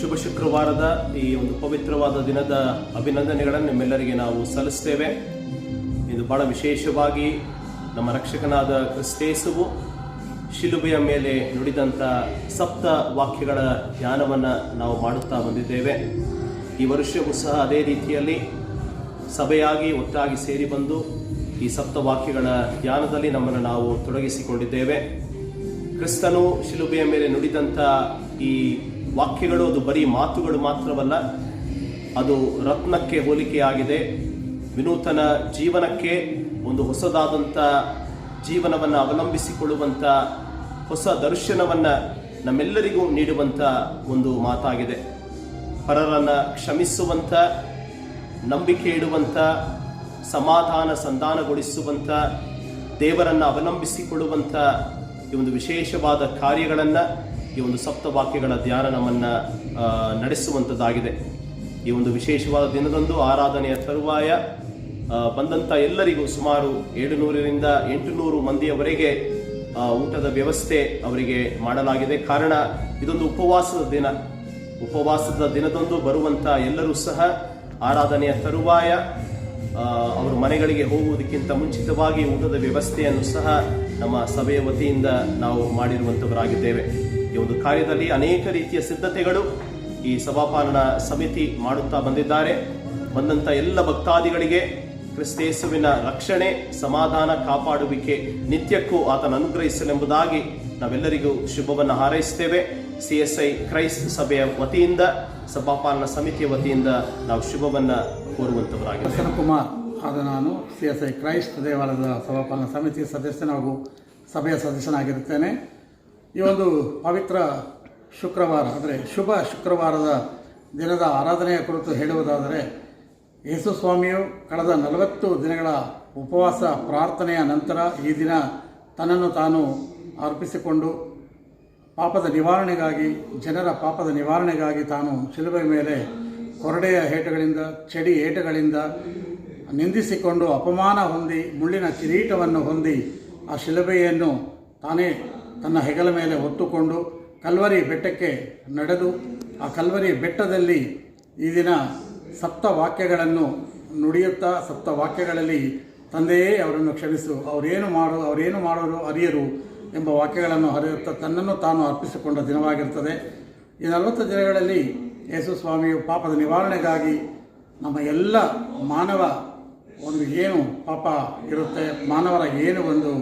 ಶುಭ ಶುಕ್ರವಾರದ ಈ ಒಂದು ಪವಿತ್ರವಾದ ದಿನದ ಅಭಿನಂದನೆಗಳನ್ನು ನಿಮ್ಮೆಲ್ಲರಿಗೆ ನಾವು ಸಲ್ಲಿಸ್ತೇವೆ. ಇದು ಬಹಳ ವಿಶೇಷವಾಗಿ ನಮ್ಮ ರಕ್ಷಕನಾದ ಕ್ರಿಸ್ತೇಸುವು ಶಿಲುಬೆಯ ಮೇಲೆ ನುಡಿದಂಥ ಸಪ್ತ ವಾಕ್ಯಗಳ ಧ್ಯಾನವನ್ನು ನಾವು ಮಾಡುತ್ತಾ ಬಂದಿದ್ದೇವೆ. ಈ ವರ್ಷವೂ ಸಹ ಅದೇ ರೀತಿಯಲ್ಲಿ ಸಭೆಯಾಗಿ ಒಟ್ಟಾಗಿ ಸೇರಿ ಬಂದು ಈ ಸಪ್ತ ವಾಕ್ಯಗಳ ಧ್ಯಾನದಲ್ಲಿ ನಮ್ಮನ್ನು ನಾವು ತೊಡಗಿಸಿಕೊಂಡಿದ್ದೇವೆ. ಕ್ರಿಸ್ತನು ಶಿಲುಬೆಯ ಮೇಲೆ ನುಡಿದಂಥ ಈ ವಾಕ್ಯಗಳು, ಅದು ಬರೀ ಮಾತುಗಳು ಮಾತ್ರವಲ್ಲ, ಅದು ರತ್ನಕ್ಕೆ ಹೋಲಿಕೆಯಾಗಿದೆ. ವಿನೂತನ ಜೀವನಕ್ಕೆ ಒಂದು ಹೊಸದಾದಂಥ ಜೀವನವನ್ನು ಅವಲಂಬಿಸಿಕೊಳ್ಳುವಂಥ ಹೊಸ ದರ್ಶನವನ್ನು ನಮ್ಮೆಲ್ಲರಿಗೂ ನೀಡುವಂಥ ಒಂದು ಮಾತಾಗಿದೆ. ಪರರನ್ನು ಕ್ಷಮಿಸುವಂಥ ನಂಬಿಕೆ ಇಡುವಂಥ ಸಮಾಧಾನ ಸಂಧಾನಗೊಳಿಸುವಂಥ ದೇವರನ್ನು ಅವಲಂಬಿಸಿಕೊಳ್ಳುವಂಥ ಈ ಒಂದು ವಿಶೇಷವಾದ ಕಾರ್ಯಗಳನ್ನು ಈ ಒಂದು ಸಪ್ತ ವಾಕ್ಯಗಳ ಧ್ಯಾನ ನಮ್ಮನ್ನು ನಡೆಸುವಂಥದ್ದಾಗಿದೆ ಈ ಒಂದು ವಿಶೇಷವಾದ ದಿನದಂದು ಆರಾಧನೆಯ ತರುವಾಯ ಬಂದಂಥ ಎಲ್ಲರಿಗೂ ಸುಮಾರು ಏಳು ನೂರರಿಂದ ಎಂಟು ನೂರು ಮಂದಿಯವರೆಗೆ ಊಟದ ವ್ಯವಸ್ಥೆ ಅವರಿಗೆ ಮಾಡಲಾಗಿದೆ. ಕಾರಣ, ಇದೊಂದು ಉಪವಾಸದ ದಿನ. ಉಪವಾಸದ ದಿನದಂದು ಬರುವಂಥ ಎಲ್ಲರೂ ಸಹ ಆರಾಧನೆಯ ತರುವಾಯ ಅವರು ಮನೆಗಳಿಗೆ ಹೋಗುವುದಕ್ಕಿಂತ ಮುಂಚಿತವಾಗಿ ಊಟದ ವ್ಯವಸ್ಥೆಯನ್ನು ಸಹ ನಮ್ಮ ಸಭೆಯ ವತಿಯಿಂದ ನಾವು ಮಾಡಿರುವಂಥವರಾಗಿದ್ದೇವೆ ಈ ಒಂದು ಕಾರ್ಯದಲ್ಲಿ ಅನೇಕ ರೀತಿಯ ಸಿದ್ಧತೆಗಳು ಈ ಸಭಾಪಾಲನ ಸಮಿತಿ ಮಾಡುತ್ತಾ ಬಂದಿದ್ದಾರೆ. ಬಂದಂಥ ಎಲ್ಲ ಭಕ್ತಾದಿಗಳಿಗೆ ಕ್ರಿಸ್ತೇಸುವಿನ ರಕ್ಷಣೆ, ಸಮಾಧಾನ ಕಾಪಾಡುವಿಕೆ ನಿತ್ಯಕ್ಕೂ ಆತನ ಅನುಗ್ರಹಿಸಲೆಂಬುದಾಗಿ ನಾವೆಲ್ಲರಿಗೂ ಶುಭವನ್ನು ಹಾರೈಸ್ತೇವೆ. ಸಿ ಎಸ್ ಐ ಕ್ರೈಸ್ತ ಸಭೆಯ ವತಿಯಿಂದ, ಸಭಾಪಾಲನ ಸಮಿತಿಯ ವತಿಯಿಂದ ನಾವು ಶುಭವನ್ನು ಕೋರುವಂಥವರಾಗಿ ಕುಮಾರ್ ಆದ ನಾನು ಸಿ ಎಸ್ ಐ ಕ್ರೈಸ್ತ ದೇವಾಲಯದ ಸಭಾಪಾಲನಾ ಸಮಿತಿಯ ಸದಸ್ಯನಾಗೂ ಸಭೆಯ ಸದಸ್ಯನಾಗಿರುತ್ತೇನೆ. ಈ ಒಂದು ಪವಿತ್ರ ಶುಕ್ರವಾರ, ಅಂದರೆ ಶುಭ ಶುಕ್ರವಾರದ ದಿನದ ಆರಾಧನೆಯ ಕುರಿತು ಹೇಳುವುದಾದರೆ, ಯೇಸು ಸ್ವಾಮಿಯು ಕಳೆದ ನಲವತ್ತು ದಿನಗಳ ಉಪವಾಸ ಪ್ರಾರ್ಥನೆಯ ನಂತರ ಈ ದಿನ ತನ್ನನ್ನು ತಾನು ಅರ್ಪಿಸಿಕೊಂಡು ಪಾಪದ ನಿವಾರಣೆಗಾಗಿ, ಜನರ ಪಾಪದ ನಿವಾರಣೆಗಾಗಿ ತಾನು ಶಿಲುಬೆ ಮೇಲೆ ಕೊರಡೆಯ ಏಟುಗಳಿಂದ ಚಡಿ ಏಟುಗಳಿಂದ ನಿಂದಿಸಿಕೊಂಡು ಅಪಮಾನ ಹೊಂದಿ, ಮುಳ್ಳಿನ ಕಿರೀಟವನ್ನು ಹೊಂದಿ ಆ ಶಿಲುಬೆಯನ್ನು ತಾನೇ ತನ್ನ ಹೆಗಲ ಮೇಲೆ ಹೊತ್ತುಕೊಂಡು ಕಲ್ವರಿ ಬೆಟ್ಟಕ್ಕೆ ನಡೆದು ಆ ಕಲ್ವರಿ ಬೆಟ್ಟದಲ್ಲಿ ಈ ದಿನ ಸಪ್ತ ವಾಕ್ಯಗಳನ್ನು ನುಡಿಯುತ್ತಾ ಸಪ್ತ ವಾಕ್ಯಗಳಲ್ಲಿ ತಂದೆಯೇ ಅವರನ್ನು ಕ್ಷಮಿಸು, ಅವರೇನು ಮಾಡು, ಅವರೇನು ಮಾಡೋರು ಅರಿಯರು ಎಂಬ ವಾಕ್ಯಗಳನ್ನು ಹರಿಯುತ್ತಾ ತನ್ನನ್ನು ತಾನು ಅರ್ಪಿಸಿಕೊಂಡ ದಿನವಾಗಿರ್ತದೆ ಈ ನಲವತ್ತು ದಿನಗಳಲ್ಲಿ ಯೇಸು ಸ್ವಾಮಿಯು ಪಾಪದ ನಿವಾರಣೆಗಾಗಿ ನಮ್ಮ ಎಲ್ಲ ಮಾನವ ಒಂದು ಏನು ಪಾಪ ಇರುತ್ತೆ, ಮಾನವರ ಏನು ಒಂದು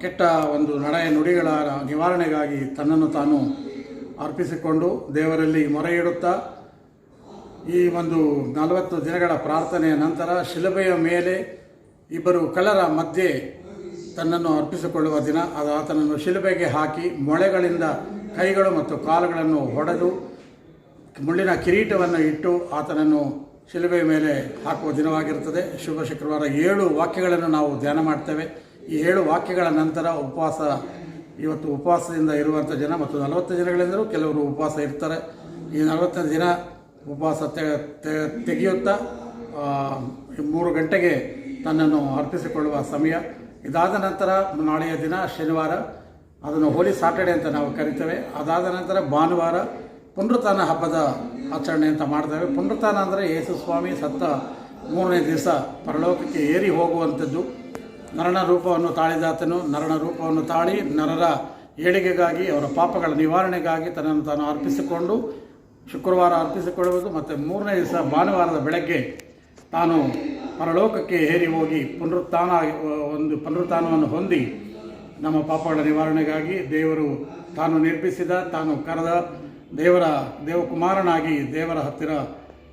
ಕೆಟ್ಟ ಒಂದು ನಡೆ ನುಡಿಗಳ ನಿವಾರಣೆಗಾಗಿ ತನ್ನನ್ನು ತಾನು ಅರ್ಪಿಸಿಕೊಂಡು ದೇವರಲ್ಲಿ ಮೊರೆ ಇಡುತ್ತಾ ಈ ಒಂದು ನಲವತ್ತು ದಿನಗಳ ಪ್ರಾರ್ಥನೆಯ ನಂತರ ಶಿಲುಬೆಯ ಮೇಲೆ ಇಬ್ಬರು ಕಲರ ಮಧ್ಯೆ ತನ್ನನ್ನು ಅರ್ಪಿಸಿಕೊಳ್ಳುವ ದಿನ. ಅದು ಆತನನ್ನು ಶಿಲುಬೆಗೆ ಹಾಕಿ ಮೊಳೆಗಳಿಂದ ಕೈಗಳು ಮತ್ತು ಕಾಲುಗಳನ್ನು ಹೊಡೆದು ಮುಳ್ಳಿನ ಕಿರೀಟವನ್ನು ಇಟ್ಟು ಆತನನ್ನು ಶಿಲುಬೆಯ ಮೇಲೆ ಹಾಕುವ ದಿನವಾಗಿರುತ್ತದೆ. ಶುಭ ಶುಕ್ರವಾರ. ಏಳು ವಾಕ್ಯಗಳನ್ನು ನಾವು ಧ್ಯಾನ ಮಾಡ್ತೇವೆ. ಈ ಏಳು ವಾಕ್ಯಗಳ ನಂತರ ಉಪವಾಸ, ಇವತ್ತು ಉಪವಾಸದಿಂದ ಇರುವಂಥ ಜನ ಮತ್ತು ನಲವತ್ತು ದಿನಗಳಿಂದಲೂ ಕೆಲವರು ಉಪವಾಸ ಇರ್ತಾರೆ. ಈ ನಲವತ್ತು ದಿನ ಉಪವಾಸ ತೆಗೆಯುತ್ತಾ ಮೂರು ಗಂಟೆಗೆ ತನ್ನನ್ನು ಅರ್ಪಿಸಿಕೊಳ್ಳುವ ಸಮಯ. ಇದಾದ ನಂತರ ನಾಳೆಯ ದಿನ ಶನಿವಾರ, ಅದನ್ನು ಹೋಲಿ ಸಾಟರ್ಡೆ ಅಂತ ನಾವು ಕರಿತೇವೆ. ಅದಾದ ನಂತರ ಭಾನುವಾರ ಪುನರುತ್ಥಾನ ಹಬ್ಬದ ಆಚರಣೆ ಅಂತ ಮಾಡ್ತೇವೆ. ಪುನರುತ್ಥಾನ ಅಂದರೆ ಯೇಸು ಸ್ವಾಮಿ ಸತ್ತ ಮೂರನೇ ದಿವಸ ಪರಲೋಕಕ್ಕೆ ಏರಿ ಹೋಗುವಂಥದ್ದು. ನರನ ರೂಪವನ್ನು ತಾಳಿದಾತನು. ನರನ ರೂಪವನ್ನು ತಾಳಿ ನರರ ಏಳಿಗೆಗಾಗಿ, ಅವರ ಪಾಪಗಳ ನಿವಾರಣೆಗಾಗಿ ತನ್ನನ್ನು ತಾನು ಅರ್ಪಿಸಿಕೊಂಡು, ಶುಕ್ರವಾರ ಅರ್ಪಿಸಿಕೊಳ್ಳುವುದು ಮತ್ತು ಮೂರನೇ ದಿವಸ ಭಾನುವಾರದ ಬೆಳಗ್ಗೆ ತಾನು ಪರಲೋಕಕ್ಕೆ ಹೇರಿ ಹೋಗಿ ಪುನರುತ್ಥಾನ ಒಂದು ಪುನರುತ್ಥಾನವನ್ನು ಹೊಂದಿ ನಮ್ಮ ಪಾಪಗಳ ನಿವಾರಣೆಗಾಗಿ ದೇವರು ತಾನು ನಿರ್ಮಿಸಿದ, ತಾನು ಕರೆದ ದೇವರ, ದೇವಕುಮಾರನಾಗಿ ದೇವರ ಹತ್ತಿರ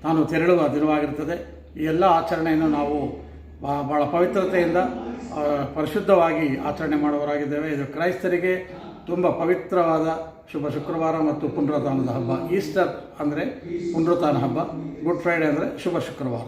ತಾನು ತೆರಳುವ ದಿನವಾಗಿರುತ್ತದೆ. ಈ ಎಲ್ಲ ಆಚರಣೆಯನ್ನು ನಾವು ಭಾಳ ಪವಿತ್ರತೆಯಿಂದ ಪರಿಶುದ್ಧವಾಗಿ ಆಚರಣೆ ಮಾಡುವವರಾಗಿದ್ದೇವೆ. ಇದು ಕ್ರೈಸ್ತರಿಗೆ ತುಂಬ ಪವಿತ್ರವಾದ ಶುಭ ಶುಕ್ರವಾರ ಮತ್ತು ಪುನರುತ್ಥಾನದ ಹಬ್ಬ. ಈಸ್ಟರ್ ಅಂದರೆ ಪುನರುತ್ಥಾನ ಹಬ್ಬ. ಗುಡ್ ಫ್ರೈಡೆ ಅಂದರೆ ಶುಭ ಶುಕ್ರವಾರ.